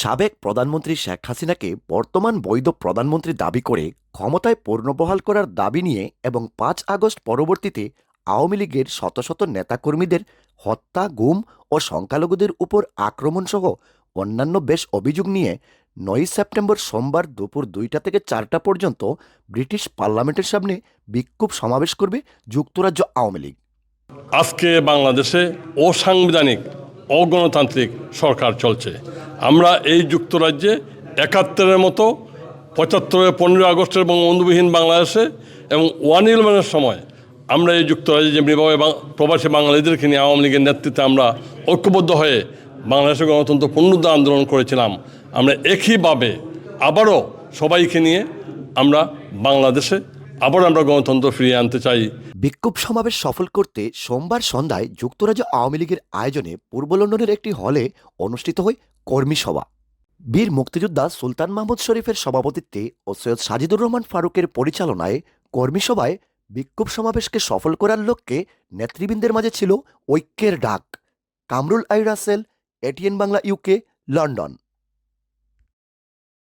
সাবেক প্রধানমন্ত্রী শেখ হাসিনাকে বর্তমান বৈধ প্রধানমন্ত্রী দাবি করে ক্ষমতায় পুনর্বহাল করার দাবি নিয়ে এবং পাঁচ আগস্ট পরবর্তীতে আওয়ামী লীগের শত শত নেতাকর্মীদের হত্যা, গুম ও সংখ্যালঘুদের উপর আক্রমণসহ অন্যান্য বেশ অভিযোগ নিয়ে নয় সেপ্টেম্বর সোমবার দুপুর দুইটা থেকে চারটা পর্যন্ত ব্রিটিশ পার্লামেন্টের সামনে বিক্ষোভ সমাবেশ করবে যুক্তরাজ্য আওয়ামী লীগ। আজকে বাংলাদেশে অসাংবিধানিক, অগণতান্ত্রিক সরকার চলছে। আমরা এই যুক্তরাজ্যে একাত্তরের মতো পঁচাত্তরের পনেরো আগস্টের এবং বঙ্গবন্ধুবিহীন বাংলাদেশে এবং ওয়ান ইলেভেনের সময় আমরা এই যুক্তরাজ্যে যেমনিভাবে প্রবাসী বাঙালিদেরকে নিয়ে আওয়ামী লীগের নেতৃত্বে আমরা ঐক্যবদ্ধ হয়ে বাংলাদেশের গণতন্ত্র পুনরুদ্ধার আন্দোলন করেছিলাম, আমরা একইভাবে আবারও সবাইকে নিয়ে আমরা বাংলাদেশে আবার আমরা গণতন্ত্র ফিরিয়ে আনতে চাই। বিক্ষোভ সমাবেশ সফল করতে সোমবার সন্ধ্যায় যুক্তরাজ্য আওয়ামী লীগের আয়োজনে পূর্ব লন্ডনের একটি হলে অনুষ্ঠিত হয় কর্মী সভা। বীর মুক্তিযোদ্ধা সুলতান মাহমুদ শরীফের সভাপতিত্বে ও সৈয়দ সাজিদুর রহমান ফারুকের পরিচালনায় কর্মী সভায় বিক্ষোভ সমাবেশকে সফল করার লক্ষ্যে নেতৃবৃন্দের মাঝে ছিল ঐক্যের ডাক। Kamrul I Rasel ATN Bangla UK London.